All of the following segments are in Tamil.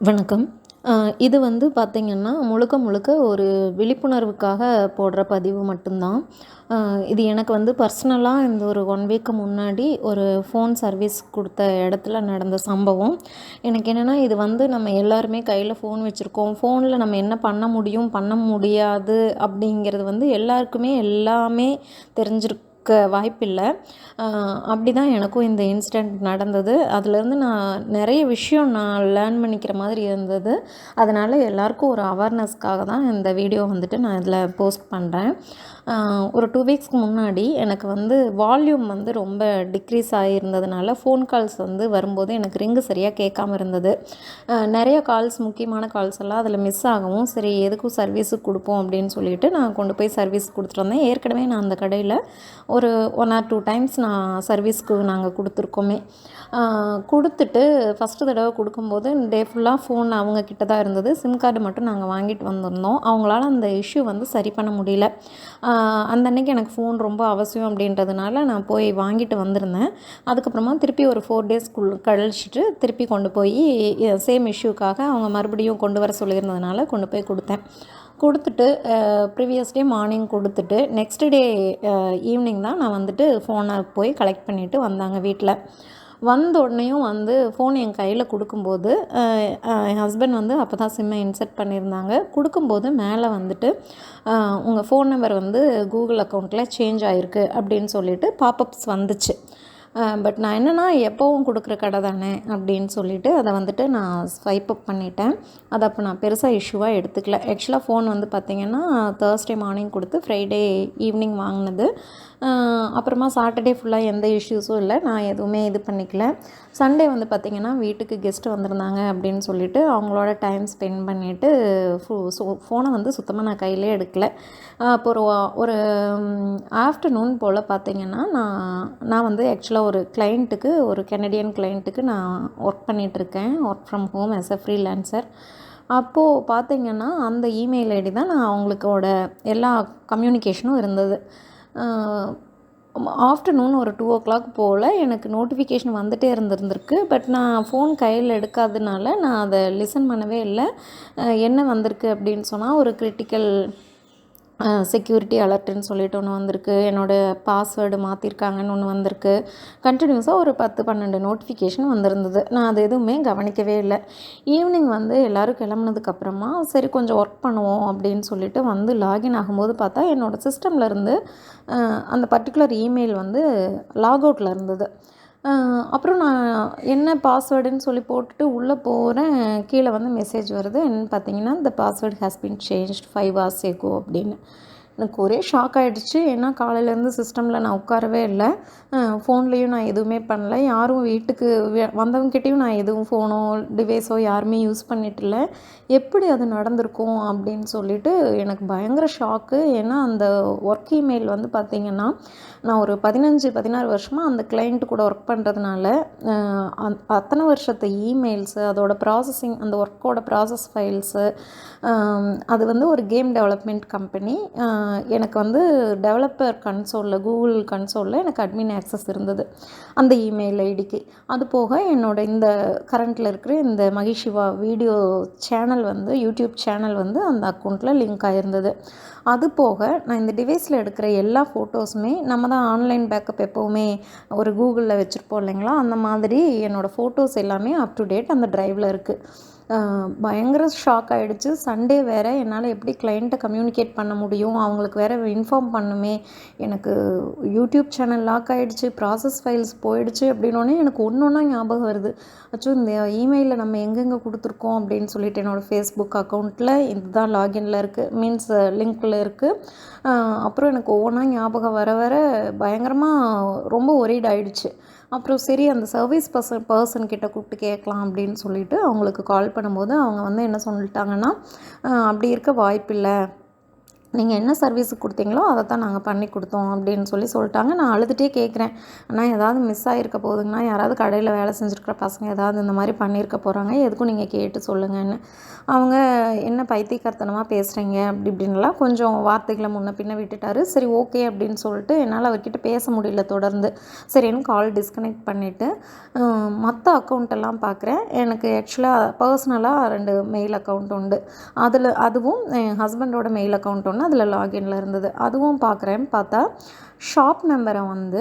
வணக்கம். இது வந்து பார்த்திங்கன்னா முழுக்க முழுக்க ஒரு விழிப்புணர்வுக்காக போடுற பதிவு மட்டும்தான். இது எனக்கு வந்து பர்சனலாக இந்த ஒரு ஒன் வீக்கு முன்னாடி ஒரு ஃபோன் சர்வீஸ் கொடுத்த இடத்துல நடந்த சம்பவம். எனக்கு என்னென்னா இது வந்து நம்ம எல்லாருமே கையில் ஃபோன் வச்சுருக்கோம். ஃபோனில் நம்ம என்ன பண்ண முடியும் பண்ண முடியாது அப்படிங்கிறது வந்து எல்லாருக்குமே எல்லாமே தெரிஞ்சிருக்கு வாய்ப்பில்லை. அப்படி தான் எனக்கும் இந்த இன்சிடெண்ட் நடந்தது. அதுலேருந்து நான் நிறைய விஷயம் நான் லேர்ன் பண்ணிக்கிற மாதிரி இருந்தது. அதனால் எல்லாருக்கும் ஒரு அவேர்னஸ்க்காக தான் இந்த வீடியோ வந்துட்டு நான் இதில் போஸ்ட் பண்ணுறேன் ஒரு டூ வீக்ஸ்க்கு முன்னாடி எனக்கு வந்து வால்யூம் வந்து ரொம்ப டிக்ரீஸ் ஆகியிருந்ததுனால ஃபோன் கால்ஸ் வந்து வரும்போது எனக்கு ரிங்கு சரியாக கேட்காம இருந்தது. நிறைய கால்ஸ் முக்கியமான கால்ஸ் எல்லாம் அதில் மிஸ் ஆகவும் சரி எதுக்கும் சர்வீஸுக்கு கொடுப்போம் அப்படின்னு சொல்லிட்டு நான் கொண்டு போய் சர்வீஸ் கொடுத்துட்டு வந்தேன். ஏற்கனவே நான் அந்த கடையில் ஒரு ஒன் ஆர் டூ டைம்ஸ் நான் சர்வீஸ்க்கு நாங்கள் கொடுத்துருக்கோமே. கொடுத்துட்டு ஃபஸ்ட்டு தடவை கொடுக்கும்போது டே ஃபுல்லாக ஃபோன் அவங்க கிட்ட தான் இருந்தது. சிம் கார்டு மட்டும் நாங்கள் வாங்கிட்டு வந்திருந்தோம். அவங்களால அந்த இஷ்யூ வந்து சரி பண்ண முடியல. அந்த அன்னைக்கு எனக்கு ஃபோன் ரொம்ப அவசியம் அப்படின்றதுனால நான் போய் வாங்கிட்டு வந்திருந்தேன். அதுக்கப்புறமா திருப்பி ஒரு ஃபோர் டேஸ்க்குள் கழிச்சிட்டு திருப்பி கொண்டு போய் சேம் இஷ்யூக்காக அவங்க மறுபடியும் கொண்டு வர சொல்லியிருந்ததுனால கொண்டு போய் கொடுத்தேன். கொடுத்துட்டு ப்ரீவியஸ் டே மார்னிங் கொடுத்துட்டு நெக்ஸ்ட் டே ஈவினிங் தான் நான் வந்துட்டு ஃபோனை போய் கலெக்ட் பண்ணிவிட்டு வந்தாங்க வீட்டில் வந்த உடனேயும் வந்து ஃபோன் என் கையில் கொடுக்கும்போது என் ஹஸ்பண்ட் வந்து அப்போ தான் சிம்மை இன்செர்ட் பண்ணியிருந்தாங்க. கொடுக்கும்போது மேலே வந்துட்டு உங்கள் ஃபோன் நம்பர் வந்து கூகுள் அக்கௌண்ட்டில் சேஞ்ச் ஆகிருக்கு அப்படின்னு சொல்லிட்டு பாப்பப்ஸ் வந்துச்சு. பட் நான் என்னென்னா எப்போவும் கொடுக்குற கடை தானே அப்படின்னு சொல்லிவிட்டு அதை வந்துட்டு நான் ஸ்வைப் அப் பண்ணிட்டேன். அதை அப்போ நான் பெருசாக இஷ்யூவாக எடுத்துக்கல. ஆக்சுவலாக ஃபோன் வந்து பார்த்திங்கன்னா தேர்ஸ்டே மார்னிங் கொடுத்து ஃப்ரைடே ஈவினிங் வாங்கினது. அப்புறமா சாட்டர்டே ஃபுல்லாக எந்த இஷ்யூஸும் இல்லை. நான் எதுவுமே இது பண்ணிக்கல. சண்டே வந்து பார்த்திங்கன்னா வீட்டுக்கு கெஸ்ட் வந்திருந்தாங்க அப்படின்னு சொல்லிட்டு அவங்களோட டைம் ஸ்பெண்ட் பண்ணிவிட்டு ஃபோனை வந்து சுத்தமாக நான் கையிலே எடுக்கல. அப்போ ஒரு ஒரு ஆஃப்டர்நூன் போல் பார்த்திங்கன்னா நான் நான் வந்து ஆக்சுவலாக ஒரு கிளைண்ட்டுக்கு ஒரு கெனடியன் கிளைண்ட்டுக்கு நான் ஒர்க் பண்ணிகிட்ருக்கேன் work from home as a freelancer அப்போது பார்த்திங்கன்னா அந்த இமெயில் ஐடி தான் நான் அவங்களுக்கோட எல்லா கம்யூனிகேஷனும் இருந்தது. ஆஃப்டர்நூன் ஒரு டூ ஓ கிளாக் போல் எனக்கு நோட்டிஃபிகேஷன் வந்துகிட்டே இருந்திருந்திருக்கு. பட் நான் ஃபோன் கையில் எடுக்காதனால நான் அதை லிசன் பண்ணவே இல்லை. என்ன வந்திருக்கு அப்படின்னு சொன்னால் ஒரு கிரிட்டிக்கல் செக்யூரிட்டி அலர்ட்டுன்னு சொல்லிட்டு ஒன்று வந்திருக்கு. என்னோடய பாஸ்வேர்டு மாற்றிருக்காங்கன்னு ஒன்று வந்திருக்கு. கண்டினியூஸாக ஒரு பத்து பன்னெண்டு நோட்டிஃபிகேஷன் வந்திருந்தது. நான் அது எதுவுமே கவனிக்கவே இல்லை. ஈவினிங் வந்து எல்லோரும் கிளம்புனதுக்கப்புறமா சரி கொஞ்சம் ஒர்க் பண்ணுவோம் அப்படின்னு சொல்லிட்டு வந்து லாகின் ஆகும்போது பார்த்தா என்னோடய சிஸ்டம்லேருந்து அந்த பர்டிகுலர் இமெயில் வந்து லாக் அவுட்டில் இருந்தது. அப்புறம் நான் என்ன பாஸ்வேர்டுன்னு சொல்லி போட்டுட்டு உள்ளே போகிறேன் கீழே வந்து மெசேஜ் வருது. என்னென்னு பார்த்தீங்கன்னா இந்த password has been change five hours ago அப்படின்னு. எனக்கு ஒரே ஷாக் ஆகிடுச்சு ஏன்னா காலையிலேருந்து சிஸ்டமில் நான் உட்காரவே இல்லை. ஃபோன்லேயும் நான் எதுவுமே பண்ணல. யாரும் வீட்டுக்கு வந்தவங்ககிட்டையும் நான் எதுவும் ஃபோனோ டிவைஸோ யாருமே யூஸ் பண்ணிட்டு எப்படி அது நடந்திருக்கும் அப்படின்னு சொல்லிட்டு எனக்கு பயங்கர ஷாக்கு ஏன்னா அந்த ஒர்க் இமெயில் வந்து பார்த்திங்கன்னா நான் ஒரு பதினஞ்சு பதினாறு வருஷமாக அந்த கிளைண்ட்டு கூட ஒர்க் பண்ணுறதுனால அத்தனை வருஷத்து இமெயில்ஸு அதோட ப்ராசஸிங் அந்த ஒர்க்கோட ப்ராசஸ் ஃபைல்ஸு அது வந்து ஒரு கேம் டெவலப்மெண்ட் கம்பெனி. எனக்கு வந்து டெவலப்பர் கன்சோலில் கூகுள் கன்சோலில் எனக்கு அட்மின் ஆக்சஸ் இருந்தது அந்த இமெயில் ஐடிக்கு. அது போக என்னோடய இந்த கரண்ட்டில் இருக்கிற இந்த மகிஷிவா வீடியோ சேனல் வந்து யூடியூப் சேனல் வந்து அந்த அக்கௌண்ட்டில் லிங்க் ஆகிருந்தது அது போக நான் இந்த டிவைஸில் எடுக்கிற எல்லா ஃபோட்டோஸுமே நம்ம தான் ஆன்லைன் பேக்கப் எப்போவுமே ஒரு கூகுளில் வச்சுருப்போம் இல்லைங்களா? அந்த மாதிரி என்னோடய ஃபோட்டோஸ் எல்லாமே அப் டு டேட் அந்த ட்ரைவில் இருக்குது பயங்கர ஷாக் ஆகிடுச்சு சண்டே வேறு என்னால் எப்படி கிளைண்ட்டை கம்யூனிகேட் பண்ண முடியும்? அவங்களுக்கு வேறு இன்ஃபார்ம் பண்ணுமே. எனக்கு யூடியூப் சேனல் லாக் ஆகிடுச்சு ப்ராசஸ் ஃபைல்ஸ் போயிடுச்சு அப்படின்னோடனே எனக்கு ஒன்று ஒன்றா ஞாபகம் வருது. அச்சோ இந்த இமெயிலில் நம்ம எங்கெங்கே கொடுத்துருக்கோம் அப்படின்னு சொல்லிட்டு என்னோடய ஃபேஸ்புக் அக்கௌண்ட்டில் இதுதான் லாகின்ல இருக்குது மீன்ஸ் லிங்க்கில் இருக்குது அப்புறம் எனக்கு ஒவ்வொன்றா ஞாபகம் வர வர பயங்கரமாக ரொம்ப ஒரீட் அப்புறம் சரி அந்த சர்வீஸ் பர்சன் பர்சன் கிட்ட கூப்பிட்டு கேட்கலாம் அப்படின்னு சொல்லிட்டு அவங்களுக்கு கால் பண்ணும்போது அவங்க வந்து என்ன சொல்லிட்டாங்கன்னா அப்படி இருக்க வாய்ப்பில்லை. நீங்கள் என்ன சர்வீஸ் கொடுத்தீங்களோ அதை தான் நாங்கள் பண்ணி கொடுத்தோம் அப்படின்னு சொல்லி சொல்லிட்டாங்க. நான் அழுதுகிட்டே கேட்குறேன் ஆனால் ஏதாவது மிஸ் ஆகிருக்க போகுதுங்கண்ணா. யாராவது கடையில் வேலை செஞ்சுருக்கிற பசங்க ஏதாவது இந்த மாதிரி பண்ணியிருக்க போகிறாங்க எதுக்கும் நீங்கள் கேட்டு சொல்லுங்கன்னு. அவங்க என்ன பைத்தியக்காரத்தனமாக பேசுகிறீங்க அப்படி இப்படின்லாம் கொஞ்சம் வார்த்தைகளை முன்ன பின்ன விட்டுட்டாரு. சரி ஓகே அப்படின்னு சொல்லிட்டு என்னால் அவர்கிட்ட பேச முடியல தொடர்ந்து. சரின்னு கால் டிஸ்கனெக்ட் பண்ணிவிட்டு மற்ற அக்கௌண்ட்டெல்லாம் பார்க்குறேன் எனக்கு ஆக்சுவலாக பர்சனலாக ரெண்டு மெயில் அக்கௌண்ட் உண்டு. அதில் அதுவும் என் ஹஸ்பண்டோட மெயில் அக்கௌண்ட் ஒன்று அதில் லாகின்ல இருந்தது. அதுவும் பார்க்குறேன் பார்த்தா ஷாப் நம்பரை வந்து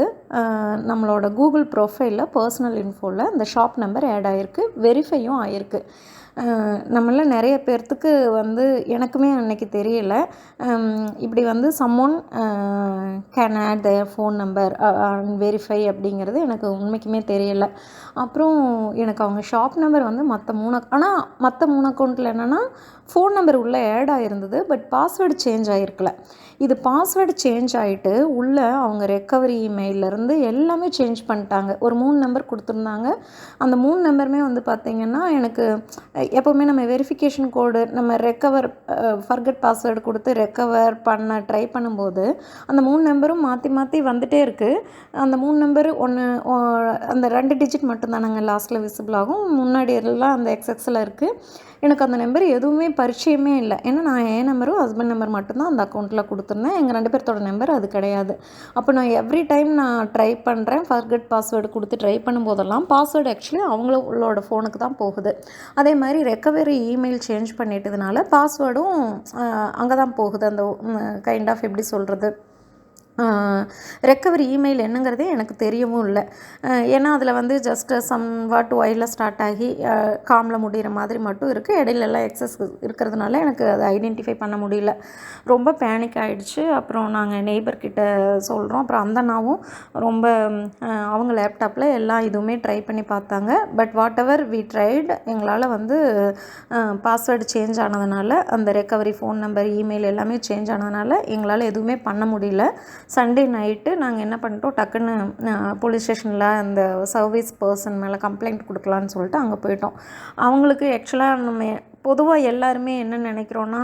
நம்மளோட கூகுள் ப்ரொஃபைலில் பர்சனல் இன்ஃபோவில் அந்த ஷாப் நம்பர் ஆட் ஆகிருக்கு வெரிஃபையும் ஆகிருக்கு நம்மள நிறைய பேர்த்துக்கு வந்து எனக்குமே அன்னைக்கு தெரியல. இப்படி வந்து someone can add the phone number verify அப்படிங்கிறது எனக்கு உண்மைக்குமே தெரியல. அப்புறம் எனக்கு அவங்க ஷாப் நம்பர் வந்து மற்ற மூணு ஆனால் மற்ற மூணு அக்கௌண்ட்டில் என்னென்னா ஃபோன் நம்பர் உள்ளே ஆட் ஆகிருந்தது பட் பாஸ்வேர்டு சேஞ்ச் ஆகிருக்கல இது பாஸ்வேர்டு சேஞ்ச் ஆகிட்டு உள்ளே அவங்க ரெக்கவரி இமெயிலேருந்து எல்லாமே சேஞ்ச் பண்ணிட்டாங்க. ஒரு மூணு நம்பர் கொடுத்துருந்தாங்க. அந்த மூணு நம்பருமே வந்து பார்த்திங்கன்னா எனக்கு எப்போவுமே நம்ம வெரிஃபிகேஷன் கோடு நம்ம ரெக்கவர் ஃபர்கட் பாஸ்வேர்டு கொடுத்து ரெக்கவர் பண்ண ட்ரை பண்ணும்போது அந்த மூணு நம்பரும் மாற்றி மாற்றி வந்துகிட்டே இருக்குது அந்த மூணு நம்பர் ஒன்று அந்த ரெண்டு டிஜிட் மட்டும்தானங்க லாஸ்ட்டில் விசிபிள் ஆகும். முன்னாடி எல்லாம் அந்த எக்ஸ்எக்ஸில் இருக்குது எனக்கு அந்த நம்பர் எதுவுமே பரிச்சயமே இல்லை. ஏன்னா நான் என் நம்பரும் ஹஸ்பண்ட் நம்பர் மட்டும்தான் அந்த அக்கௌண்ட்டில் கொடுத்துருந்தேன். எங்கள் ரெண்டு பேர்த்தோட நம்பர் அது கிடையாது. அப்போ நான் எவ்ரி டைம் நான் ட்ரை பண்ணுறேன் ஃபர்கட் பாஸ்வேர்டு கொடுத்து ட்ரை பண்ணும்போதெல்லாம் பாஸ்வேர்டு ஆக்சுவலி அவங்களோட ஃபோனுக்கு தான் போகுது. அதே மாதிரி ரெக்கவரி இமெயில் சேஞ்ச் பண்ணிட்டதுனால பாஸ்வேர்டும் அங்கே தான் போகுது. அந்த கைண்ட் ஆஃப் எப்படி சொல்கிறது ரெக்கவரி இமெயில் என்னங்கிறதே எனக்கு தெரியவும் இல்லை. ஏன்னா அதில் வந்து ஜஸ்ட் சம் வாட் ஒயில ஸ்டார்ட் ஆகி காமில் முடிகிற மாதிரி மட்டும் இருக்குது இடையிலலாம் எக்ஸஸ் இருக்கிறதுனால எனக்கு அதை ஐடென்டிஃபை பண்ண முடியல. ரொம்ப பேனிக் ஆகிடுச்சு அப்புறம் நாங்கள் நெய்பர்கிட்ட சொல்கிறோம் அப்புறம் அந்த அண்ணாவும் ரொம்ப அவங்க லேப்டாப்பில் எல்லா இதுவுமே ட்ரை பண்ணி பார்த்தாங்க. But whatever we tried எங்களால் வந்து பாஸ்வேர்டு சேஞ்ச் ஆனதுனால அந்த ரெக்கவரி ஃபோன் நம்பர் இமெயில் எல்லாமே சேஞ்ச் ஆனதுனால எங்களால் எதுவுமே பண்ண முடியல. சண்டே நைட்டு நாங்கள் என்ன பண்ணிட்டோம் டக்குன்னு போலீஸ் ஸ்டேஷனில் அந்த சர்வீஸ் பர்சன் மேலே கம்ப்ளைண்ட் கொடுக்கலான்னு சொல்லிட்டு அங்கே போயிட்டோம். அவங்களுக்கு ஆக்சுவலாக நம்ம பொதுவாக எல்லாருமே என்ன நினைக்கிறோன்னா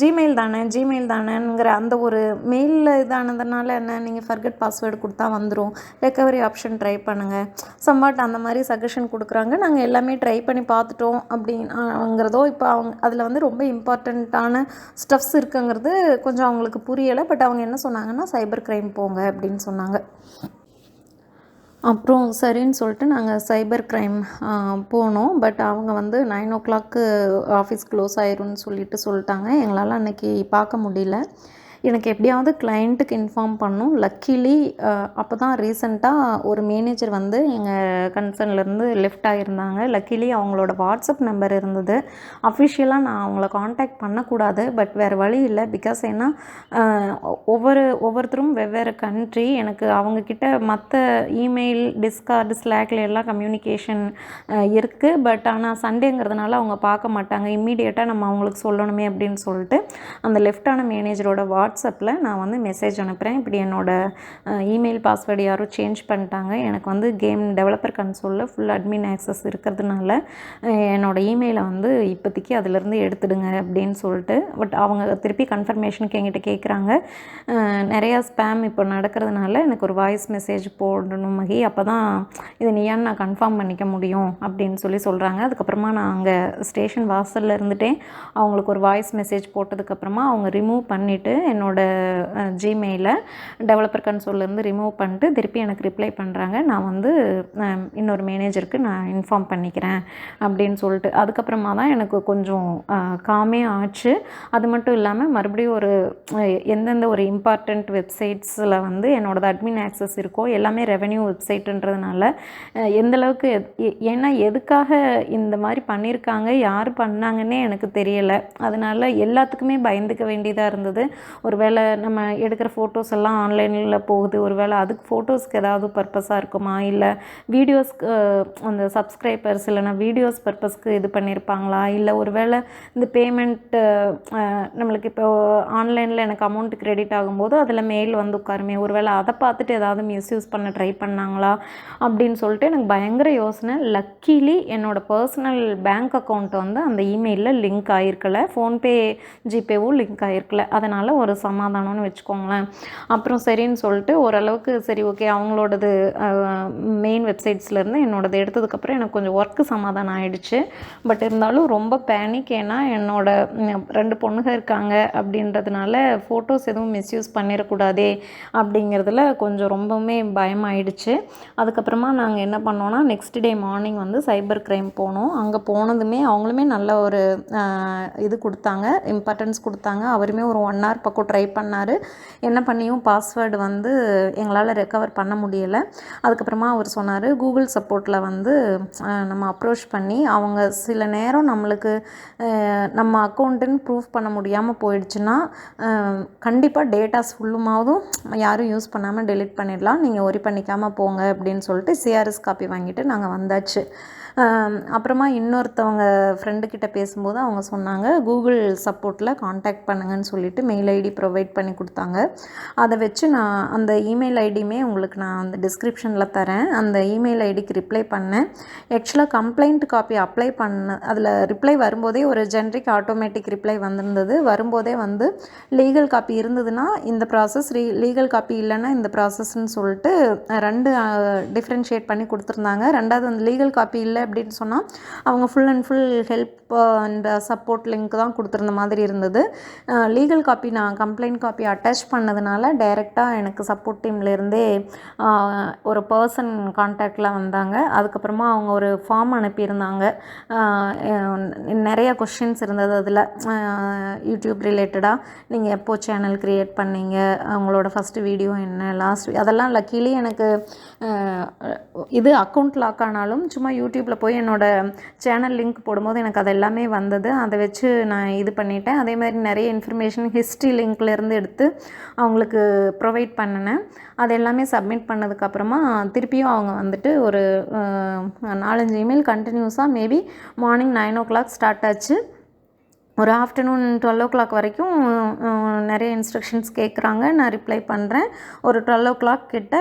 ஜிமெயில் தானே ஜிமெயில் தானேங்கிற அந்த ஒரு மெயிலில் இதானதுனால என்ன? நீங்கள் ஃபர்கட் பாஸ்வேர்டு கொடுத்தா வந்துடும் ரெக்கவரி ஆப்ஷன் ட்ரை பண்ணுங்கள் சம்வாட் அந்த மாதிரி சஜஷன் கொடுக்குறாங்க. நாங்கள் எல்லாமே ட்ரை பண்ணி பார்த்துட்டோம் அப்படிங்கிறதோ இப்போ அவங்க அதில் வந்து ரொம்ப இம்பார்ட்டண்ட்டான ஸ்டஃப்ஸ் இருக்குங்கிறது கொஞ்சம் அவங்களுக்கு புரியலை. பட் அவங்க என்ன சொன்னாங்கன்னா சைபர் க்ரைம் போங்க அப்படின்னு சொன்னாங்க. அப்புறம் சரின்னு சொல்லிட்டு நாங்கள் சைபர் க்ரைம் போனோம். பட் அவங்க வந்து நைன் ஓ கிளாக்கு ஆஃபீஸ் க்ளோஸ் ஆயிரும்னு சொல்லிட்டு சொல்லிட்டாங்க. எங்களால் அன்னைக்கு பார்க்க முடியல. எனக்கு எப்படியாவது கிளைண்ட்டுக்கு இன்ஃபார்ம் பண்ணும். லக்கிலி அப்போ தான் ரீசெண்டாக ஒரு மேனேஜர் வந்து எங்கள் கன்சர்ன்லேருந்து லெஃப்ட் ஆகியிருந்தாங்க லக்கிலி அவங்களோட வாட்ஸ்அப் நம்பர் இருந்தது. அஃபிஷியலாக நான் அவங்கள காண்டாக்ட் பண்ணக்கூடாது. பட் வேறு வழி இல்லை. பிகாஸ் ஏன்னா ஒவ்வொரு ஒவ்வொருத்தரும் வெவ்வேறு கண்ட்ரி எனக்கு அவங்கக்கிட்ட மற்ற இமெயில் டிஸ்கார்டு ஸ்லாக்ல எல்லாம் கம்யூனிகேஷன் இருக்குது பட் ஆனால் சண்டேங்கிறதுனால அவங்க பார்க்க மாட்டாங்க. இம்மீடியட்டாக நம்ம அவங்களுக்கு சொல்லணுமே அப்படின்னு சொல்லிட்டு அந்த லெஃப்டான மேனேஜரோட வாட்ஸ் வாட்ஸ்அப்பில் நான் வந்து மெசேஜ் அனுப்புகிறேன் இப்படி என்னோட இமெயில் பாஸ்வேர்டு யாரும் சேஞ்ச் பண்ணிட்டாங்க. எனக்கு வந்து கேம் டெவலப்பர் கன்சோலில் ஃபுல் அட்மின் ஆக்சஸ் இருக்கிறதுனால என்னோடய என்னோட இமெயிலை வந்து இப்போதைக்கு அதிலேருந்து எடுத்துடுங்க அப்படின்னு சொல்லிட்டு பட் அவங்க திருப்பி கன்ஃபர்மேஷனுக்கு என்கிட்ட கேட்குறாங்க. நிறையா ஸ்பேம் இப்போ நடக்கிறதுனால எனக்கு ஒரு வாய்ஸ் மெசேஜ் போடணும் மகி. அப்போ தான் இது நீயான்னு நான் கன்ஃபார்ம் பண்ணிக்க முடியும் அப்படின்னு சொல்லி சொல்கிறாங்க அதுக்கப்புறமா நான் அங்கே ஸ்டேஷன் வாசலில் இருந்துட்டே அவங்களுக்கு ஒரு வாய்ஸ் மெசேஜ் போட்டதுக்கப்புறமா அவங்க ரிமூவ் பண்ணிவிட்டு என்னோட ஜிமெயிலை டெவலப்பர் கன்சோல்லேருந்து ரிமூவ் பண்ணிட்டு திருப்பி எனக்கு ரிப்ளை பண்ணுறாங்க நான் வந்து இன்னொரு மேனேஜருக்கு நான் இன்ஃபார்ம் பண்ணிக்கிறேன் அப்படின்னு சொல்லிட்டு. அதுக்கப்புறமா தான் எனக்கு கொஞ்சம் காமே ஆச்சு. அது மட்டும் இல்லாமல் மறுபடியும் ஒரு எந்தெந்த ஒரு இம்பார்ட்டண்ட் வெப்சைட்ஸில் வந்து என்னோடது அட்மின் ஆக்சஸ் இருக்கோ எல்லாமே ரெவென்யூ வெப்சைட்டுன்றதுனால எந்தளவுக்கு எத்- ஏன்னா எதுக்காக இந்த மாதிரி பண்ணியிருக்காங்க யார் பண்ணாங்கன்னே எனக்கு தெரியலை. அதனால எல்லாத்துக்குமே பயந்துக்க வேண்டியதாக இருந்தது. ஒருவேளை நம்ம எடுக்கிற ஃபோட்டோஸ் எல்லாம் ஆன்லைனில் போகுது. ஒருவேளை அதுக்கு ஃபோட்டோஸ்க்கு ஏதாவது பர்பஸாக இருக்குமா? இல்லை வீடியோஸ்க்கு அந்த சப்ஸ்கிரைபர்ஸ் இல்லைனா வீடியோஸ் பர்பஸ்க்கு இது பண்ணியிருப்பாங்களா இல்லை ஒருவேளை இந்த பேமெண்ட்டு நம்மளுக்கு இப்போ ஆன்லைனில் எனக்கு அமௌண்ட் கிரெடிட் ஆகும்போது அதில் மெயில் வந்து உட்காருமே. ஒருவேளை அதை பார்த்துட்டு ஏதாவது மிஸ்யூஸ் பண்ண ட்ரை பண்ணாங்களா? அப்படின்னு சொல்லிட்டு எனக்கு பயங்கர யோசனை. லக்கிலி என்னோடய பர்சனல் பேங்க் அக்கௌண்ட் வந்து அந்த இமெயிலில் லிங்க் ஆகிருக்கல ஃபோன்பே ஜிபேவும் லிங்க் ஆகிருக்கல அதனால் ஒரு சமாதானம்னு வச்சுக்கோங்களேன். அப்புறம் சரின்னு சொல்லிட்டு ஓரளவுக்கு சரி ஓகே அவங்களோடது மெயின் வெப்சைட்ஸ்லேருந்து என்னோடது எடுத்ததுக்கப்புறம் எனக்கு கொஞ்சம் ஒர்க்கு சமாதானம் ஆகிடுச்சு பட் இருந்தாலும் ரொம்ப பேனிக் ஏன்னா என்னோட ரெண்டு பொண்ணுங்க இருக்காங்க அப்படின்றதுனால ஃபோட்டோஸ் எதுவும் மிஸ்யூஸ் பண்ணிடக்கூடாதே அப்படிங்கிறதுல கொஞ்சம் ரொம்பவுமே பயமாயிடுச்சு. அதுக்கப்புறமா நாங்கள் என்ன பண்ணோன்னா நெக்ஸ்ட் டே மார்னிங் வந்து சைபர் கிரைம் போனோம். அங்கே போனதுமே அவங்களுமே நல்ல ஒரு இது கொடுத்தாங்க இம்பார்ட்டன்ஸ் கொடுத்தாங்க. அவருமே ஒரு ஒன் ஹவர் பக்கம் ட்ரை பண்ணார். என்ன பண்ணியும் பாஸ்வேர்டு வந்து எங்களால் ரெக்கவர் பண்ண முடியலை. அதுக்கப்புறமா அவர் சொன்னார் கூகுள் சப்போர்ட்டில் வந்து நம்ம அப்ரோச் பண்ணி அவங்க சில நேரம் நம்மளுக்கு நம்ம அக்கௌண்ட்டுன்னு ப்ரூஃப் பண்ண முடியாமல் போயிடுச்சுன்னா கண்டிப்பாக டேட்டாஸ் ஃபுல்லுமாவதும் யாரும் யூஸ் பண்ணாமல் டெலிட் பண்ணிடலாம். நீங்கள் ஒரி பண்ணிக்காமல் போங்க அப்படின்னு சொல்லிட்டு சிஆர்எஸ் காப்பி வாங்கிட்டு நாங்கள் வந்தாச்சு. அப்புறமா இன்னொருத்தவங்க ஃப்ரெண்டுக்கிட்ட பேசும்போது அவங்க சொன்னாங்க கூகுள் சப்போர்ட்டில் காண்டாக்ட் பண்ணுங்கன்னு சொல்லிட்டு மெயில் ஐடி ப்ரொவைட் பண்ணி கொடுத்தாங்க. அதை வச்சு நான் அந்த இமெயில் ஐடியுமே உங்களுக்கு நான் அந்த டிஸ்கிரிப்ஷனில் தரேன். அந்த இமெயில் ஐடிக்கு ரிப்ளை பண்ணேன். ஆக்சுவலாக கம்ப்ளைண்ட் காப்பி அப்ளை பண்ண அதில் ரிப்ளை வரும்போதே ஒரு ஜென்ரிக் ஆட்டோமேட்டிக் ரிப்ளை வந்திருந்தது. வரும்போதே வந்து லீகல் காப்பி இருந்ததுன்னா இந்த ப்ராசஸ் ரீ லீகல் காப்பி இல்லைன்னா இந்த ப்ராசஸ்ன்னு சொல்லிட்டு ரெண்டு டிஃப்ரென்ஷியேட் பண்ணி கொடுத்துருந்தாங்க. ரெண்டாவது அந்த லீகல் காப்பி இல்லை அப்படின்னு சொன்னால் அவங்க full and full help and support link தான் கொடுத்துருந்த மாதிரி இருந்தது. லீகல் காப்பி நான் கம்ப்ளைண்ட் காப்பி அட்டாச் பண்ணதுனால டைரெக்டாக எனக்கு சப்போர்ட் டீம்லேருந்தே ஒரு பர்சன் கான்டாக்டில் வந்தாங்க. அதுக்கப்புறமா அவங்க ஒரு ஃபார்ம் அனுப்பியிருந்தாங்க. நிறைய கொஷின்ஸ் இருந்தது அதில். யூடியூப் ரிலேட்டடாக நீங்கள் எப்போ சேனல் க்ரியேட் பண்ணீங்க? அவங்களோட ஃபஸ்ட்டு வீடியோ என்ன? லாஸ்ட் அதெல்லாம் லக்கீலி எனக்கு இது அக்கௌண்ட் லாக் ஆனாலும் சும்மா யூடியூப்பில் போய் என்னோட சேனல் லிங்க் போடும்போது எனக்கு அதை எல்லாமே வந்தது. அதை வச்சு நான் இது பண்ணிட்டேன். அதே மாதிரி நிறைய இன்ஃபர்மேஷன் ஹிஸ்ட்ரி லிங்க்லேருந்து எடுத்து அவங்களுக்கு ப்ரொவைட் பண்ணினேன். அது எல்லாமே சப்மிட் பண்ணதுக்கப்புறமா திருப்பியும் அவங்க வந்துட்டு ஒரு நாலஞ்சு இமெயில் கண்டினியூஸாக maybe morning nine o'clock start ஆச்சு. ஒரு ஆஃப்டர்நூன் டுவெல் ஓ கிளாக் வரைக்கும் நிறைய இன்ஸ்ட்ரக்ஷன்ஸ் கேட்குறாங்க நான் ரிப்ளை பண்ணுறேன் ஒரு டுவெல் ஓ கிளாக் கிட்ட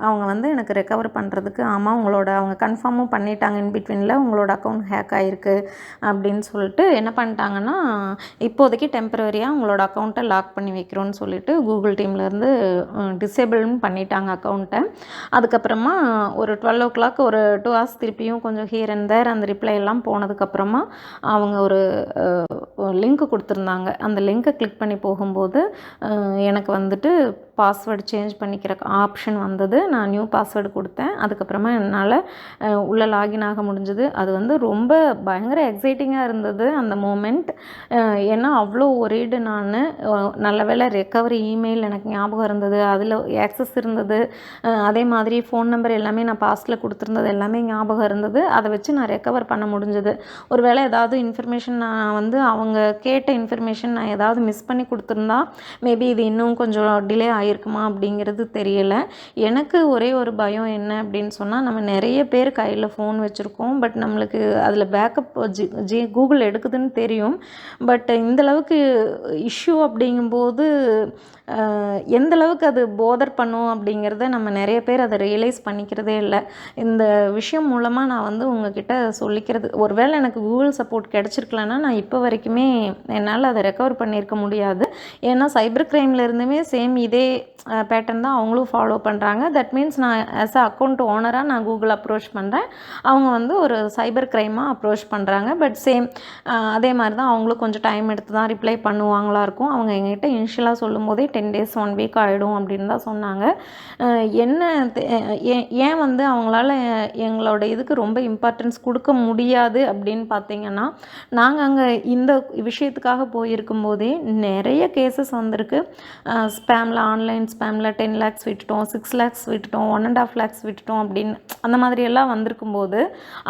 அவங்க வந்து எனக்கு ரெக்கவர் பண்ணுறதுக்கு ஆமாம் உங்களோட அவங்க கன்ஃபார்மும் பண்ணிட்டாங்க இன் பிட்வீனில் உங்களோட அக்கௌண்ட் ஹேக் ஆகிருக்கு அப்படின்னு சொல்லிட்டு என்ன பண்ணிட்டாங்கன்னா இப்போதைக்கு டெம்பரரியாக உங்களோட அக்கௌண்ட்டை லாக் பண்ணி வைக்கிறோன்னு சொல்லிட்டு கூகுள் டீம்லேருந்து டிசேபிள்னு பண்ணிட்டாங்க அக்கௌண்ட்டை அதுக்கப்புறமா ஒரு டுவெல் ஓ கிளாக் ஒரு டூ ஹவர்ஸ் திருப்பியும் கொஞ்சம் ஹியர் அண்ட் தேர் அந்த ரிப்ளை எல்லாம் போனதுக்கப்புறமா அவங்க ஒரு லிங்க் கொடுத்துருந்தாங்க. அந்த லிங்க்கை கிளிக் பண்ணி போகும்போது எனக்கு வந்துட்டு பாஸ்வேர்டு சேஞ்ச் பண்ணிக்கிற ஆப்ஷன் வந்தது. நான் நியூ பாஸ்வேர்டு கொடுத்தேன். அதுக்கப்புறமா என்னால் உள்ளே லாகின் ஆக முடிஞ்சது. அது வந்து ரொம்ப பயங்கர எக்ஸைட்டிங்காக இருந்தது அந்த மூமெண்ட் ஏன்னா அவ்வளோ ஒரேடு நான். நல்ல வேளை ரெக்கவரி இமெயில் எனக்கு ஞாபகம் இருந்தது. அதில் ஆக்சஸ் இருந்தது. அதே மாதிரி ஃபோன் நம்பர் எல்லாமே நான் பாஸ்ட்டில் கொடுத்துருந்தது எல்லாமே ஞாபகம் இருந்தது. அதை வச்சு நான் ரெக்கவர் பண்ண முடிஞ்சது. ஒருவேளை ஏதாவது இன்ஃபர்மேஷன் நான் வந்து அவங்க கேட்ட இன்ஃபர்மேஷன் நான் ஏதாவது மிஸ் பண்ணி கொடுத்துருந்தா மேபி இது இன்னும் கொஞ்சம் டிலே ஆகிருக்குமா அப்படிங்கிறது தெரியல. எனக்கு ஒரே ஒரு பயம் என்ன அப்படின்னு சொன்னால் நம்ம நிறைய பேர் கையில் ஃபோன் வச்சுருக்கோம். பட் நம்மளுக்கு அதில் பேக்கப் ஜி ஜி கூகுள் எடுக்குதுன்னு தெரியும். பட் இந்தளவுக்கு இஷ்யூ அப்படிங்கும்போது எந்தளவுக்கு அது போதர் பண்ணும் அப்படிங்கிறத நம்ம நிறைய பேர் அதை ரியலைஸ் பண்ணிக்கிறதே இல்லை. இந்த விஷயம் மூலமாக நான் வந்து உங்ககிட்ட சொல்லிக்கிறது ஒருவேளை எனக்கு கூகுள் சப்போர்ட் கிடச்சிருக்கலன்னா நான் இப்போ வரைக்குமே என்னால் அதை ரெக்கவர் பண்ணியிருக்க முடியாது. ஏன்னா சைபர் க்ரைம்லேருந்துமே இருந்துமே சேம் இதே பேட்டர்ன் தான் அவங்களும் ஃபாலோ பண்ணுறாங்க தட் மீன்ஸ் நான் ஆஸ் அ அக்கௌண்ட் ஓனராக நான் கூகுள் அப்ரோச் பண்ணுறேன் அவங்க வந்து ஒரு சைபர் க்ரைமாக அப்ரோச் பண்ணுறாங்க பட் சேம் அதே மாதிரி தான் அவங்களும் கொஞ்சம் டைம் எடுத்து தான் ரிப்ளை பண்ணுவாங்களா இருக்கும். அவங்க எங்கிட்ட இனிஷியலாக சொல்லும் போதே ten ten days one week ஆகிடும் அப்படின்னு தான் சொன்னாங்க. என்ன ஏன் ஏன் வந்து அவங்களால எங்களோட இதுக்கு ரொம்ப இம்பார்ட்டன்ஸ் கொடுக்க முடியாது அப்படின்னு பார்த்தீங்கன்னா நாங்கள் அங்கே இந்த விஷயத்துக்காக போயிருக்கும் போதே நிறைய கேசஸ் வந்திருக்கு. ஸ்பேமில் ஆன்லைன் ஸ்பேமில் டென் லேக்ஸ் விட்டுட்டோம் சிக்ஸ் லேக்ஸ் விட்டுட்டோம் ஒன் அண்ட் ஆஃப் லேக்ஸ் விட்டுட்டோம் அப்படின்னு அந்த மாதிரியெல்லாம் வந்திருக்கும் போது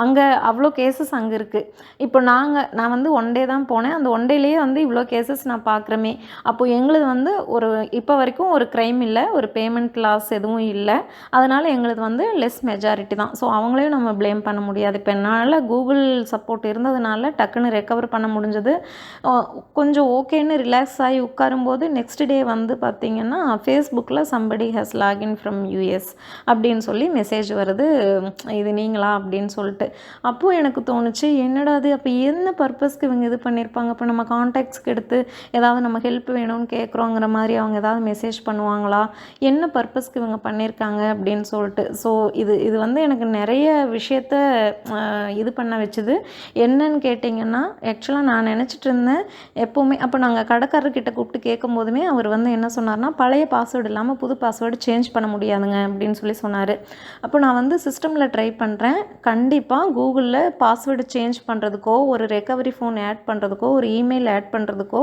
அங்கே அவ்வளோ கேசஸ் அங்கே இருக்குது இப்போ நாங்கள் நான் வந்து ஒன் டே தான் போனேன். அந்த ஒன் டேலேயே வந்து இவ்வளோ கேசஸ் நான் பார்க்குறமே. அப்போது எங்களுது வந்து ஒரு இப்போ வரைக்கும் ஒரு க்ரைம் இல்லை ஒரு பேமெண்ட் லாஸ் எதுவும் இல்லை. அதனால் எங்களுது வந்து லெஸ் மெஜாரிட்டி தான். ஸோ அவங்களையும் நம்ம ப்ளேம் பண்ண முடியாது. இப்போ என்னால் கூகுள் சப்போர்ட் இருந்ததுனால டக்குன்னு ரெக்கவர் பண்ண முடிஞ்சது. கொஞ்சம் ஓகேன்னு ரிலாக்ஸ் ஆகி உட்காரும்போது நெக்ஸ்ட் டே வந்து பார்த்திங்கன்னா ஃபேஸ்புக்கில் somebody has login from US அப்படின்னு சொல்லி மெசேஜ் வருது. இது நீங்களா அப்படின்னு சொல்லிட்டு. அப்போது எனக்கு தோணுச்சு என்னடா அது அப்போ என்ன பர்பஸ்க்கு இவங்க இது பண்ணியிருப்பாங்க இப்போ நம்ம காண்டாக்ட்ஸ்க்கு எடுத்து ஏதாவது நம்ம ஹெல்ப் வேணும்னு கேட்குறோங்கிற மாதிரி அவங்க ஏதாவது மெசேஜ் பண்ணுவாங்களா? என்ன பர்பஸ்க்கு இவங்க பண்ணியிருக்காங்க அப்படின்னு சொல்லிட்டு. ஸோ இது இது வந்து எனக்கு நிறைய விஷயத்த இது பண்ண வச்சுது. என்னன்னு கேட்டிங்கன்னா ஆக்சுவலாக நான் நினச்சிட்டு இருந்தேன் எப்போவுமே அப்போ நாங்கள் கடைக்காரர்கிட்ட கூப்பிட்டு கேட்கும் போதுமே அவர் வந்து என்ன சொன்னார்னா பழைய பாஸ்வேர்டு இல்லாமல் புது பாஸ்வேர்டு சேஞ்ச் பண்ண முடியாதுங்க அப்படின்னு சொல்லி சொன்னார். அப்போ நான் வந்து சிஸ்டமில் ட்ரை பண்ணுறேன் கண்டிப்பாக கூகுளில் பாஸ்வேர்டு சேஞ்ச் பண்ணுறதுக்கோ ஒரு ரெக்கவரி ஃபோன் ஆட் பண்ணுறதுக்கோ ஒரு இமெயில் ஆட் பண்ணுறதுக்கோ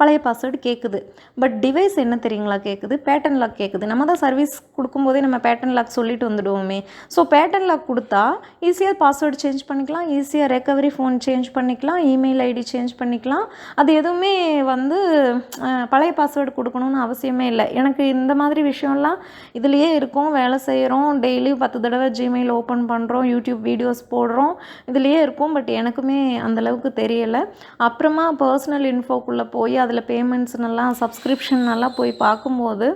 பழைய பாஸ்வேர்டு கேட்குது பட் டிவைஸ் என்ன தெரியுங்களா கேட்குது பேட்டன் லாக் கேட்குது நம்ம தான் சர்வீஸ் கொடுக்கும்போதே நம்ம பேட்டன் லாக் சொல்லிட்டு வந்துடுவோமே. ஸோ பேட்டன் லாக் கொடுத்தா ஈஸியாக பாஸ்வேர்டு சேஞ்ச் பண்ணிக்கலாம். ஈஸியாக ரெக்கவரி ஃபோன் சேஞ்ச் பண்ணிக்கலாம். இமெயில் ஐடி சேஞ்ச் பண்ணிக்கலாம். அது எதுவுமே வந்து பழைய பாஸ்வேர்டு கொடுக்கணும்னு அவசியமே இல்லை. எனக்கு இந்த மாதிரி விஷயம்லாம் இதுலேயே இருக்கும். வேலை செய்கிறோம் டெய்லி பத்து தடவை ஜிமெயில் ஓப்பன் பண்ணுறோம் யூடியூப் வீடியோஸ் போடுறோம். இதுலேயே இருக்கும் பட் எனக்குமே அந்தளவுக்கு தெரியலை. அப்புறமா பர்சனல் இன்ஃபோக்குள்ளே போய் அதில் பேமெண்ட்ஸ்னெல்லாம் சப்ஸ்கிரிப்ஷன் எல்லாம் போய் பார்க்கும்போது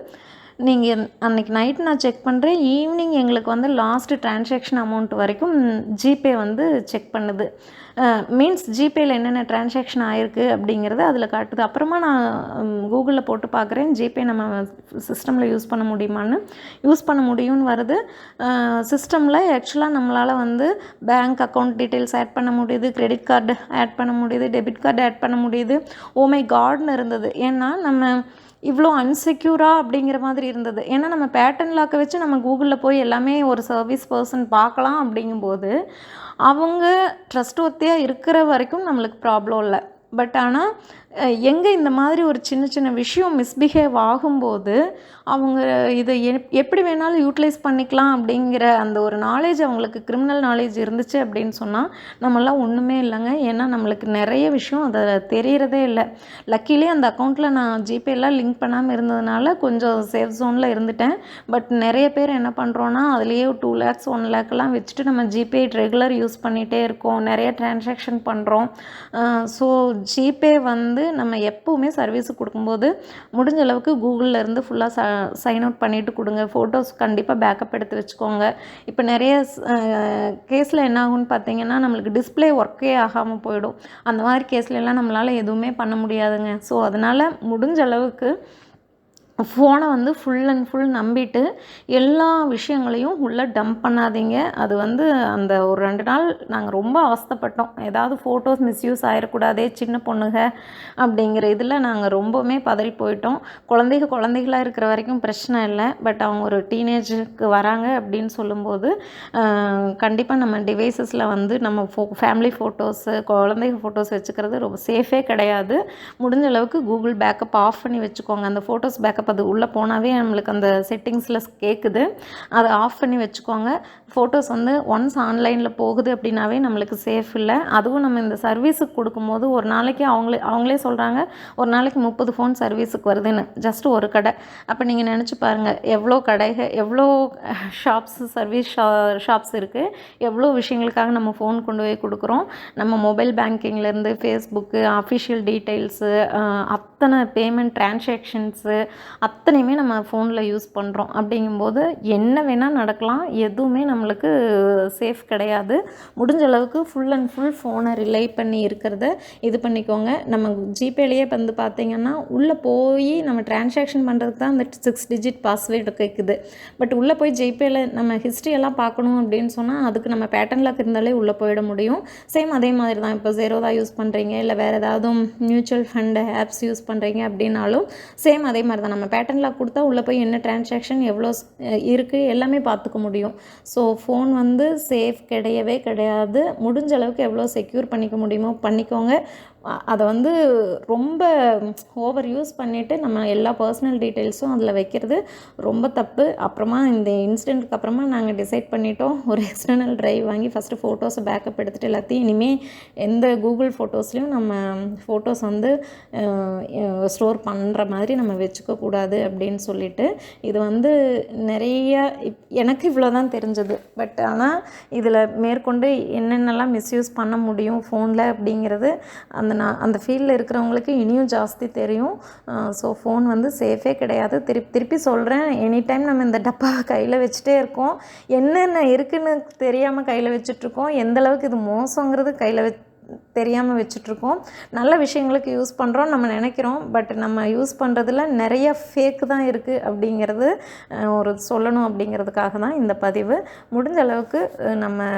நீங்கள் அன்றைக்கி நைட் நான் செக் பண்ணுறேன் ஈவினிங் எங்களுக்கு வந்து லாஸ்ட்டு டிரான்சாக்ஷன் அமௌண்ட் வரைக்கும் ஜிபே வந்து செக் பண்ணுது. மீன்ஸ் ஜிபேயில் என்னென்ன டிரான்சாக்ஷன் ஆயிருக்கு அப்படிங்கிறது அதில் காட்டுது. அப்புறமா நான் கூகுளில் போட்டு பார்க்குறேன். ஜிபே நம்ம சிஸ்டமில் யூஸ் பண்ண முடியுமான்னு. யூஸ் பண்ண முடியும்னு வருது. சிஸ்டமில் ஆக்சுவலாக நம்மளால் வந்து பேங்க் அக்கௌண்ட் டீட்டெயில்ஸ் ஆட் பண்ண முடியுது. கிரெடிட் கார்டு ஆட் பண்ண முடியுது. டெபிட் கார்டு ஆட் பண்ண முடியுது. Oh ஓமை கார்டுன்னு இருந்தது. ஏன்னா நம்ம இவ்வளோ அன்செக்யூராக அப்படிங்கிற மாதிரி இருந்தது. ஏன்னா நம்ம பேட்டர்ன் லாக்கை வச்சு நம்ம கூகுளில் போய் எல்லாமே ஒரு சர்வீஸ் பர்சன் பார்க்கலாம் அப்படிங்கும்போது அவங்க ட்ரஸ்ட் ஒத்தியாக இருக்கிற வரைக்கும் நம்மளுக்கு ப்ராப்ளம் இல்லை. பட் ஆனால் எங்கே இந்த மாதிரி ஒரு சின்ன சின்ன விஷயம் மிஸ்பிஹேவ் ஆகும்போது அவங்க இதை எப் எப்படி வேணாலும் யூட்டிலைஸ் பண்ணிக்கலாம் அப்படிங்கிற அந்த ஒரு நாலேஜ் அவங்களுக்கு கிரிமினல் நாலேஜ் இருந்துச்சு அப்படின்னு சொன்னால் நம்மளாம் ஒன்றுமே இல்லைங்க. ஏன்னா நம்மளுக்கு நிறைய விஷயம் அதை தெரிகிறதே இல்லை. லக்கிலே அந்த அக்கௌண்ட்டில் நான் ஜிபேலாம் லிங்க் பண்ணாமல் இருந்ததுனால கொஞ்சம் சேஃப் ஜோனில் இருந்துட்டேன். பட் நிறைய பேர் என்ன பண்ணுறோன்னா அதுலேயே டூ லேக்ஸ் ஒன் லேக்லாம் வச்சுட்டு நம்ம ஜிபே ரெகுலர் யூஸ் பண்ணிகிட்டே இருக்கோம். நிறைய டிரான்சாக்ஷன் பண்ணுறோம் ஸோ ஜிபே வந்து நம்ம எப்போவுமே சர்வீஸ் கொடுக்கும்போது முடிஞ்ச அளவுக்கு கூகுளில் இருந்து ஃபுல்லாக ச சைன் அவுட் பண்ணிவிட்டு கொடுங்க. ஃபோட்டோஸ் கண்டிப்பாக பேக்கப் எடுத்து வச்சுக்கோங்க. இப்போ நிறைய கேஸில் என்ன ஆகும்னு பார்த்தீங்கன்னா நம்மளுக்கு டிஸ்ப்ளே ஒர்க்கே ஆகாமல் போயிடும். அந்த மாதிரி கேஸ்ல எல்லாம் நம்மளால் எதுவுமே பண்ண முடியாதுங்க. ஸோ அதனால் முடிஞ்ச அளவுக்கு ஃபோனை வந்து ஃபுல் அண்ட் ஃபுல் நம்பிட்டு எல்லா விஷயங்களையும் உள்ளே டம்ப் பண்ணாதீங்க. அது வந்து அந்த ஒரு ரெண்டு நாள் நாங்கள் ரொம்ப அவஸ்தைப்பட்டோம். ஏதாவது ஃபோட்டோஸ் மிஸ்யூஸ் ஆகிடக்கூடாதே சின்ன பொண்ணுங்க அப்படிங்கிற இதில் நாங்கள் ரொம்பவுமே பதறி போயிட்டோம். குழந்தைங்க குழந்தைகளாக இருக்கிற வரைக்கும் பிரச்சனை இல்லை. பட் அவங்க ஒரு டீனேஜுக்கு வராங்க அப்படின்னு சொல்லும்போது கண்டிப்பாக நம்ம டிவைசஸில் வந்து நம்ம ஃபோ ஃபேமிலி ஃபோட்டோஸு குழந்தைங்க ஃபோட்டோஸ் வச்சுக்கிறது ரொம்ப சேஃபே கிடையாது. முடிஞ்ச அளவுக்கு கூகுள் பேக்கப் ஆஃப் பண்ணி வச்சுக்கோங்க. அந்த ஃபோட்டோஸ் பேக்கப் அது உள்ளே போனாவே நம்மளுக்கு அந்த செட்டிங்ஸில் கேட்குது அதை ஆஃப் பண்ணி வச்சுக்கோங்க. ஃபோட்டோஸ் வந்து ஒன்ஸ் ஆன்லைனில் போகுது அப்படின்னாவே நம்மளுக்கு சேஃப் இல்லை. அதுவும் நம்ம இந்த சர்வீஸுக்கு கொடுக்கும்போது ஒரு நாளைக்கு அவங்களே அவங்களே சொல்கிறாங்க ஒரு நாளைக்கு முப்பது ஃபோன் சர்வீஸுக்கு வருதுன்னு. ஜஸ்ட் ஒரு கடை. அப்போ நீங்கள் நினச்சி பாருங்கள் எவ்வளோ கடைகள் எவ்வளோ ஷாப்ஸ் சர்வீஸ் ஷா ஷாப்ஸ் இருக்குது எவ்வளோ விஷயங்களுக்காக நம்ம ஃபோன் கொண்டு போய் கொடுக்குறோம். நம்ம மொபைல் பேங்கிங்லேருந்து ஃபேஸ்புக்கு அஃபிஷியல் டீட்டெயில்ஸு அத்தனை பேமெண்ட் டிரான்சாக்ஷன்ஸு அத்தனையுமே நம்ம ஃபோனில் யூஸ் பண்ணுறோம் அப்படிங்கும்போது என்ன வேணால் நடக்கலாம். எதுவுமே நம்மளுக்கு சேஃப் கிடையாது. முடிஞ்ச அளவுக்கு ஃபுல் அண்ட் ஃபுல் ஃபோனை ரிலை பண்ணி இருக்கிறத இது பண்ணிக்கோங்க. நம்ம ஜிபேலேயே வந்து பார்த்தீங்கன்னா உள்ளே போய் நம்ம டிரான்சாக்ஷன் பண்ணுறதுக்கு தான் அந்த சிக்ஸ் டிஜிட் பாஸ்வேர்டு கேட்குது பட் உள்ளே போய் ஜிபேயில் நம்ம ஹிஸ்ட்ரியெல்லாம் பார்க்கணும் அப்படின்னு சொன்னால் அதுக்கு நம்ம பேட்டர்ன் லாக் இருந்தாலே உள்ளே போயிட முடியும். சேம் அதே மாதிரி தான். இப்போ ஜெரோதா யூஸ் பண்ணுறீங்க இல்லை வேறு ஏதாவது மியூச்சுவல் ஃபண்டு ஆப்ஸ் யூஸ் பண்ணுறீங்க அப்படின்னாலும் சேம் அதே மாதிரி தான். நம்ம பேட்டர்ன் லாக் கொடுத்தா உள்ளே போய் என்ன டிரான்சாக்ஷன் எவ்வளோ இருக்குது எல்லாமே பார்த்துக்க முடியும். ஸோ ஃபோன் வந்து சேஃப் கிடையவே கிடையாது. முடிஞ்ச அளவுக்கு எவ்வளோ செக்யூர் பண்ணிக்க முடியுமோ பண்ணிக்கோங்க. அதை வந்து ரொம்ப ஓவர் யூஸ் பண்ணிவிட்டு நம்ம எல்லா பர்சனல் டீட்டெயில்ஸும் அதில் வைக்கிறது ரொம்ப தப்பு. அப்புறமா இந்த இன்சிடெண்ட்டுக்கு அப்புறமா நாங்கள் டிசைட் பண்ணிட்டோம். ஒரு எக்ஸ்டர்னல் ட்ரைவ் வாங்கி ஃபஸ்ட்டு ஃபோட்டோஸை பேக்கப் எடுத்துகிட்டு எல்லாத்தையும் இனிமேல் எந்த கூகுள் ஃபோட்டோஸ்லேயும் நம்ம ஃபோட்டோஸ் வந்து ஸ்டோர் பண்ணுற மாதிரி நம்ம வச்சுக்கக்கூடாது அப்படின்னு சொல்லிட்டு இது வந்து நிறைய இப் எனக்கு இவ்வளோ தான் தெரிஞ்சது. பட் ஆனால் இதில் மேற்கொண்டு என்னென்னலாம் மிஸ்யூஸ் பண்ண முடியும் ஃபோனில் அப்படிங்கிறது அந்த நான் அந்த ஃபீல்டில் இருக்கிறவங்களுக்கு இனியும் ஜாஸ்தி தெரியும். ஸோ ஃபோன் வந்து சேஃபே கிடையாது. திருப்பி திருப்பி சொல்கிறேன் எனி டைம் நம்ம இந்த டப்பாவை கையில் வச்சுட்டே இருக்கோம். என்னென்ன இருக்குன்னு தெரியாமல் கையில் வச்சுட்ருக்கோம் எந்த அளவுக்கு இது மோசங்கிறது கையில் வச்சு தெரியாமல் வச்சுட்ருக்கோம். நல்ல விஷயங்களுக்கு யூஸ் பண்ணுறோம் நம்ம நினைக்கிறோம். பட் நம்ம யூஸ் பண்ணுறதுல நிறைய ஃபேக் தான் இருக்குது அப்படிங்கிறது ஒரு சொல்லணும் அப்படிங்கிறதுக்காக தான் இந்த பதிவு. முடிஞ்ச அளவுக்கு நம்ம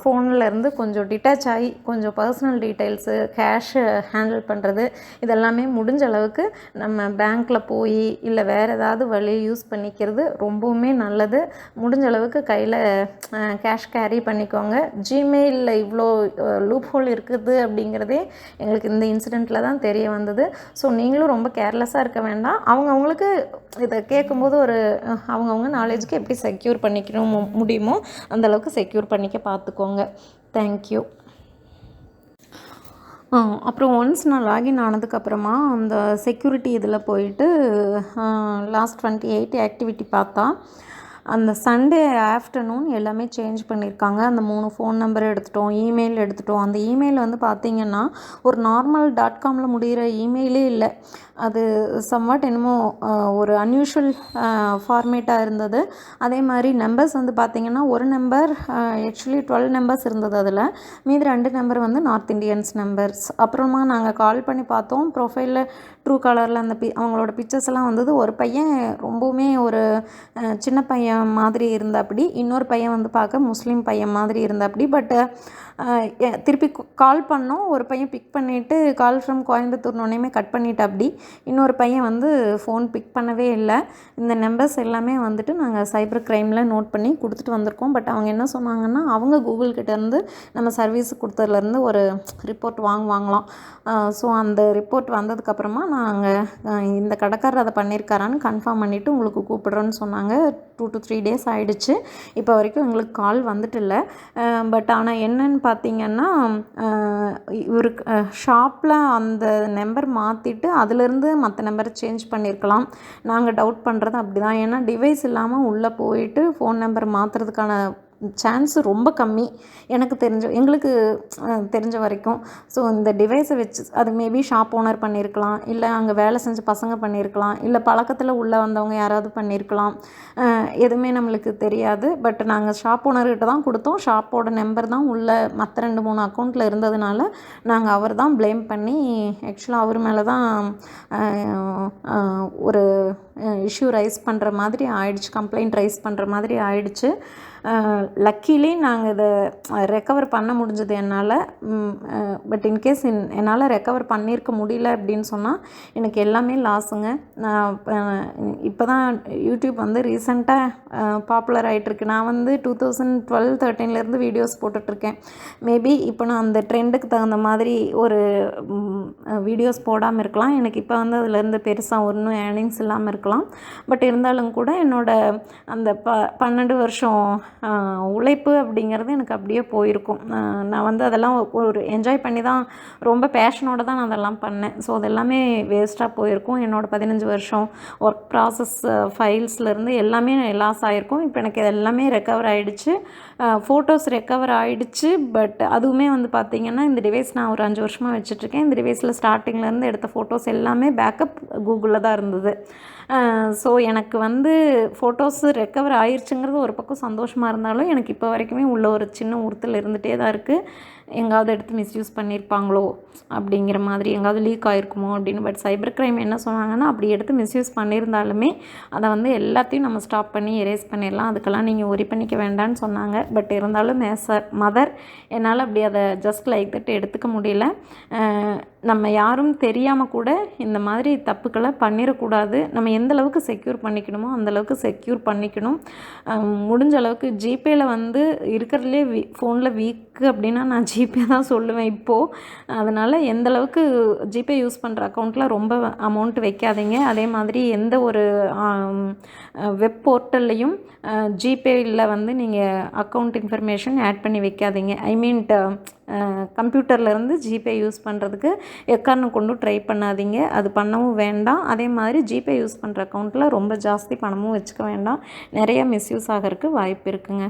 ஃபோனில் இருந்து கொஞ்சம் டிட்டாச் ஆகி கொஞ்சம் பர்சனல் டீட்டெயில்ஸு கேஷு ஹேண்டில் பண்ணுறது இதெல்லாமே முடிஞ்ச அளவுக்கு நம்ம பேங்க்கில் போய் இல்லை வேறு ஏதாவது வழி யூஸ் பண்ணிக்கிறது ரொம்பவுமே நல்லது. முடிஞ்ச அளவுக்கு கையில் கேஷ் கேரி பண்ணிக்கோங்க. ஜிமெயிலில் இவ்வளோ லூப் ஹோல் இருக்குது அப்படிங்கிறதே எங்களுக்கு இந்த இன்சிடெண்ட்டில் தான் தெரிய வந்தது. ஸோ நீங்களும் ரொம்ப கேர்லெஸ்ஸாக இருக்க வேண்டாம். அவங்க அவங்களுக்கு இதை கேட்கும்போது ஒரு அவங்கவுங்க நாலேஜுக்கு எப்படி செக்யூர் பண்ணிக்கணும் முடியுமோ அந்தளவுக்கு செக்யூர் பண்ணிக்க பார்த்துக்கோங்க. தேங்க்யூ அப்புறம் ஒன்ஸ் நான் லாகின் ஆனதுக்கப்புறமா அந்த செக்யூரிட்டி இதில் போயிட்டு லாஸ்ட் டுவெண்ட்டி எயிட் ஆக்டிவிட்டி பார்த்தா அந்த சண்டே ஆஃப்டர்நூன் எல்லாமே சேஞ்ச் பண்ணியிருக்காங்க அந்த மூணு ஃபோன் நம்பர் எடுத்துட்டோம் இமெயில் எடுத்துட்டோம். அந்த இமெயில் வந்து பார்த்திங்கன்னா ஒரு நார்மல் டாட் காமில் முடிகிற இமெயிலே இல்லை. அது சம்வாட் என்னமோ ஒரு அன்யூஷுவல் ஃபார்மேட்டாக இருந்தது. அதே மாதிரி நம்பர்ஸ் வந்து பார்த்திங்கன்னா ஒரு நம்பர் ஆக்சுவலி டுவெல் நம்பர்ஸ் இருந்தது அதில். மீதி ரெண்டு நம்பர் வந்து நார்த் இண்டியன்ஸ் நம்பர்ஸ் அப்புறமா நாங்கள் கால் பண்ணி பார்த்தோம். ப்ரொஃபைலில் ட்ரூ கலரில் அந்த பி அவங்களோட பிக்சர்ஸ் எல்லாம் வந்தது. ஒரு பையன் ரொம்பவுமே ஒரு சின்ன பையன் மாதிரி இருந்தாப்படி இன்னொரு பையன் வந்து பார்க்க முஸ்லீம் பையன் மாதிரி இருந்தாப்படி பட்டு திருப்பி கால் பண்ணோம். ஒரு பையன் பிக் பண்ணிவிட்டு கால் ஃப்ரம் கோயம்புத்தூர் உடனேமே கட் பண்ணிட்டாப்படி இன்னொரு பையன் வந்து ஃபோன் பிக் பண்ணவே இல்லை. இந்த நம்பர்ஸ் எல்லாமே வந்துட்டு நாங்கள் சைபர் க்ரைமில் நோட் பண்ணி கொடுத்துட்டு வந்திருக்கோம். பட் அவங்க என்ன சொன்னாங்கன்னா அவங்க கூகுள் கிட்டேருந்து நம்ம சர்வீஸ் கொடுத்ததுலேருந்து ஒரு ரிப்போர்ட் வாங்குவாங்களாம். ஸோ அந்த ரிப்போர்ட் வந்ததுக்கப்புறமா நாங்கள் இந்த கடைக்காரர் அதை பண்ணியிருக்காரான்னு கன்ஃபார்ம் பண்ணிவிட்டு உங்களுக்கு கூப்பிட்றோன்னு சொன்னாங்க. டூ டு த்ரீ டேஸ் ஆகிடுச்சு இப்போ வரைக்கும் எங்களுக்கு கால் வந்துட்டு இல்லை. பட் ஆனால் என்னன்னு பார்த்தீங்கன்னா ஒரு ஷாப்பில் அந்த நம்பர் மாற்றிட்டு அதுலேருந்து மற்ற நம்பரை சேஞ்ச் பண்ணியிருக்கலாம் நாங்கள் டவுட் பண்ணுறது அப்படி தான் ஏன்னா டிவைஸ் இல்லாமல் உள்ளே போயிட்டு ஃபோன் நம்பர் மாற்றுறதுக்கான சான்ஸு ரொம்ப கம்மி. எனக்கு தெரிஞ்ச எங்களுக்கு தெரிஞ்ச வரைக்கும். ஸோ இந்த டிவைஸை வச்சு அது மேபி ஷாப் ஓனர் பண்ணியிருக்கலாம் இல்லை அங்கே வேலை செஞ்ச பசங்க பண்ணியிருக்கலாம் இல்லை பழக்கத்தில் உள்ளே வந்தவங்க யாராவது பண்ணியிருக்கலாம் எதுவுமே நம்மளுக்கு தெரியாது. பட் நாங்கள் ஷாப் ஓனர்கிட்ட தான் கொடுத்தோம். ஷாப்போட நம்பர் தான் உள்ள மற்ற ரெண்டு மூணு அக்கௌண்ட்டில் இருந்ததுனால நாங்கள் அவர் தான் ப்ளேம் பண்ணி ஆக்சுவலாக அவர் மேலே தான் ஒரு இஷ்யூ ரைஸ் பண்ணுற மாதிரி ஆயிடுச்சு. கம்ப்ளைண்ட் ரைஸ் பண்ணுற மாதிரி ஆயிடுச்சு. லக்கிலி நாங்கள் இதை ரெக்கவர் பண்ண முடிஞ்சது என்னால். பட் இன்கேஸ் என்னால் ரெக்கவர் பண்ணியிருக்க முடியல அப்படின்னு சொன்னால் எனக்கு எல்லாமே லாஸுங்க நான் இப்போ தான் யூடியூப் வந்து ரீசெண்டாக பாப்புலர் ஆகிட்டுருக்கு நான் வந்து டூ தௌசண்ட் டுவெல் தேர்ட்டீன்லேருந்து வீடியோஸ் போட்டுட்ருக்கேன் மேபி இப்போ நான் அந்த ட்ரெண்டுக்கு தகுந்த மாதிரி ஒரு வீடியோஸ் போடாமல் இருக்கலாம். எனக்கு இப்போ வந்து அதுலேருந்து பெருசாக ஒன்றும் ஏர்னிங்ஸ் இல்லாமல் இருக்கலாம். பட் இருந்தாலும் கூட என்னோட அந்த ப பன்னெண்டு வருஷம் உழைப்பு அப்படிங்கிறது எனக்கு அப்படியே போயிருக்கும். நான் வந்து அதெல்லாம் ஒரு என்ஜாய் பண்ணி தான் ரொம்ப பேஷனோட தான் நான் அதெல்லாம் பண்ணேன். ஸோ அதெல்லாமே வேஸ்ட்டாக போயிருக்கும். என்னோடய பதினஞ்சு வருஷம் ஒர்க் ப்ராசஸ் ஃபைல்ஸ்லேருந்து எல்லாமே லாஸ் ஆகிருக்கும் இப்போ எனக்கு இது எல்லாமே ரெக்கவர் ஆகிடுச்சு ஃபோட்டோஸ் ரெக்கவர் ஆகிடுச்சு பட் அதுவுமே வந்து பார்த்திங்கன்னா இந்த டிவைஸ் நான் ஒரு அஞ்சு வருஷமாக வச்சுட்ருக்கேன் இந்த டிவைஸில் ஸ்டார்டிங்லேருந்து எடுத்த ஃபோட்டோஸ் எல்லாமே பேக்கப் கூகுளில் தான் இருந்தது. ஸோ எனக்கு வந்து ஃபோட்டோஸ் ரெக்கவர் ஆயிடுச்சுங்கிறது ஒரு பக்கம் சந்தோஷமாக இருந்தாலும் எனக்கு இப்போ வரைக்குமே உள்ள ஒரு சின்ன உறுத்தல் இருந்துகிட்டே தான் இருக்குது எங்காவது எடுத்து மிஸ்யூஸ் பண்ணியிருப்பாங்களோ அப்படிங்கிற மாதிரி எங்காவது லீக் ஆகிருக்குமோ அப்படின்னு பட் சைபர் கிரைம் என்ன சொன்னாங்கன்னா அப்படி எடுத்து மிஸ்யூஸ் பண்ணியிருந்தாலுமே அதை வந்து எல்லாத்தையும் நம்ம ஸ்டாப் பண்ணி எரேஸ் பண்ணிடலாம். அதுக்கெல்லாம் நீங்கள் ஒரி பண்ணிக்க வேண்டாம்னு சொன்னாங்க. பட் இருந்தாலும் மேசர் மதர் என்னால் அப்படி அதை ஜஸ்ட் லைக் தட் எடுத்துக்க முடியல. நம்ம யாரும் தெரியாமல் கூட இந்த மாதிரி தப்புக்களை பண்ணிடக்கூடாது. நம்ம எந்த அளவுக்கு செக்யூர் பண்ணிக்கணுமோ அந்தளவுக்கு செக்யூர் பண்ணிக்கணும். முடிஞ்ச அளவுக்கு ஜிபேயில் வந்து இருக்கிறதுலே வீ ஃபோனில் வீக்கு அப்படின்னா நான் ஜிபே தான் சொல்லுவேன் இப்போது அதனால் எந்தளவுக்கு ஜிபே யூஸ் பண்ணுற அக்கௌண்ட்டில் ரொம்ப அமௌண்ட் வைக்காதீங்க. அதே மாதிரி எந்த ஒரு வெப் போர்ட்டல்லையும் ஜிபேயில் வந்து நீங்கள் அக்கௌண்ட் இன்ஃபர்மேஷன் ஆட் பண்ணி வைக்காதீங்க. ஐ மீன் கம்ப்யூட்டர்லேருந்து ஜிபே யூஸ் பண்ணுறதுக்கு எக்காரணம் கொண்டு ட்ரை பண்ணாதீங்க. அது பண்ணவும் வேண்டாம். அதே மாதிரி ஜிபே யூஸ் பண்ணுற அக்கௌண்ட்டில் ரொம்ப ஜாஸ்தி பணமும் வச்சுக்க வேண்டாம். நிறைய மிஸ்யூஸ் ஆகிறதுக்கு வாய்ப்பு இருக்குங்க.